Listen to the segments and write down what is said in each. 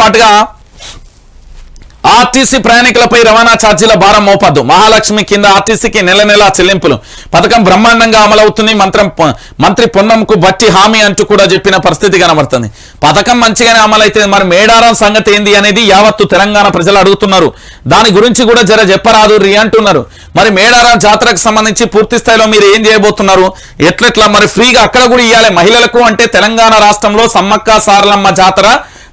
పాటుగా ఆర్టీసీ ప్రయాణికులపై రవాణా ఛార్జీల భారం మోపద్దు. మహాలక్ష్మి కింద ఆర్టీసీకి నెల నెల చెల్లింపులు. పథకం బ్రహ్మాండంగా అమలవుతుంది. మంత్రం మంత్రి పొన్నంకు బట్టి హామీ అంటూ కూడా చెప్పిన పరిస్థితి కనబడుతుంది. పథకం మంచిగానే అమలైతే మరి మేడారం సంగతి ఏంది అనేది యావత్తు తెలంగాణ ప్రజలు అడుగుతున్నారు. దాని గురించి కూడా జర చెప్పరాదు రీ అంటున్నారు. మరి మేడారం జాతరకు సంబంధించి పూర్తి స్థాయిలో మీరు ఏం చేయబోతున్నారు? ఎట్లెట్లా మరి ఫ్రీగా అక్కడ కూడా ఇవ్వాలి మహిళలకు అంటే తెలంగాణ రాష్ట్రంలో సమ్మక్క సారలమ్మ జాతర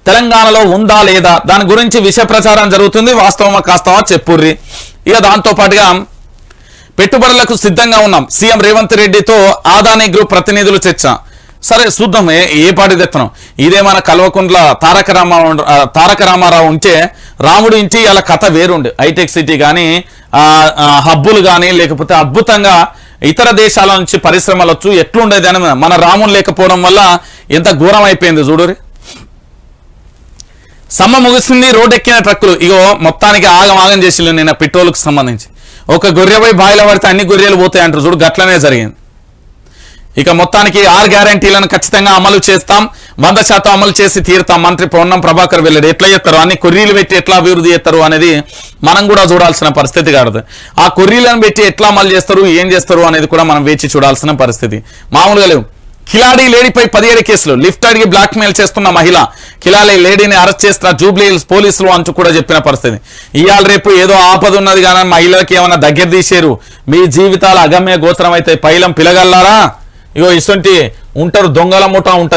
తెలంగాణలో ఉందా లేదా? దాని గురించి విష ప్రచారం జరుగుతుంది. వాస్తవమా కాస్తవా చెప్పుర్రి. ఇక దాంతో పాటుగా పెట్టుబడులకు సిద్ధంగా ఉన్నాం. సీఎం రేవంత్ రెడ్డితో ఆదానీ గ్రూప్ ప్రతినిధులు చర్చ. సరే చూద్దాం. ఏ పాటి తెత్తనం? ఇదే మన కల్వకుంట్ల తారక రామారావు తారక రామారావు ఉంటే రాముడు ఇంటి ఇలా కథ వేరుండు. హైటెక్ సిటీ కానీ హబ్బులు కానీ లేకపోతే అద్భుతంగా ఇతర దేశాల నుంచి పరిశ్రమలు వచ్చు ఎట్లుండేది అని మన రాముడు లేకపోవడం వల్ల ఎంత ఘోరం అయిపోయింది చూడురి సమ్మ ముగిసింది రోడ్ ఎక్కిన ట్రక్కులు. ఇగో మొత్తానికి ఆగం ఆగం చేసిల్లు నిన్న పెట్రోల్కి సంబంధించి. ఒక గొర్రె పోయి బాయిలో పడితే అన్ని గొర్రెలు పోతాయి అంటారు. చూడు గట్లనే జరిగింది. ఇక మొత్తానికి ఆరు గ్యారంటీలను ఖచ్చితంగా అమలు చేస్తాం. వంద శాతం అమలు చేసి తీరుతాం. మంత్రి పొన్నం ప్రభాకర్ వెళ్ళాడు ఎట్లా చేస్తారు? అన్ని కొర్రీలు పెట్టి ఎట్లా అభివృద్ధి చేస్తారు అనేది మనం కూడా చూడాల్సిన పరిస్థితి కాదు. ఆ కొర్రీలను పెట్టి ఎట్లా అమలు చేస్తారు? ఏం చేస్తారు? అనేది కూడా మనం వేచి చూడాల్సిన పరిస్థితి. మామూలుగా లేవు. కిలాడీ లేడీపై పదిహేడు కేసులు. లిఫ్ట్ అడిగి బ్లాక్ మెయిల్ చేస్తున్న మహిళ. కిలాడీ లేడీని అరెస్ట్ చేస్తున్న జూబ్లీ హిల్స్ పోలీసులు అంటూ కూడా చెప్పిన పరిస్థితి. ఇవాళ రేపు ఏదో ఆపద ఉన్నది కానీ మహిళలకు ఏమైనా దగ్గర తీసేరు. మీ జీవితాల అగమ్య గోత్రం అయితే పైలం పిలగల్లారా? ఇగో ఇటువంటి ఉంటారు దొంగల ముఠా ఉంటుంది.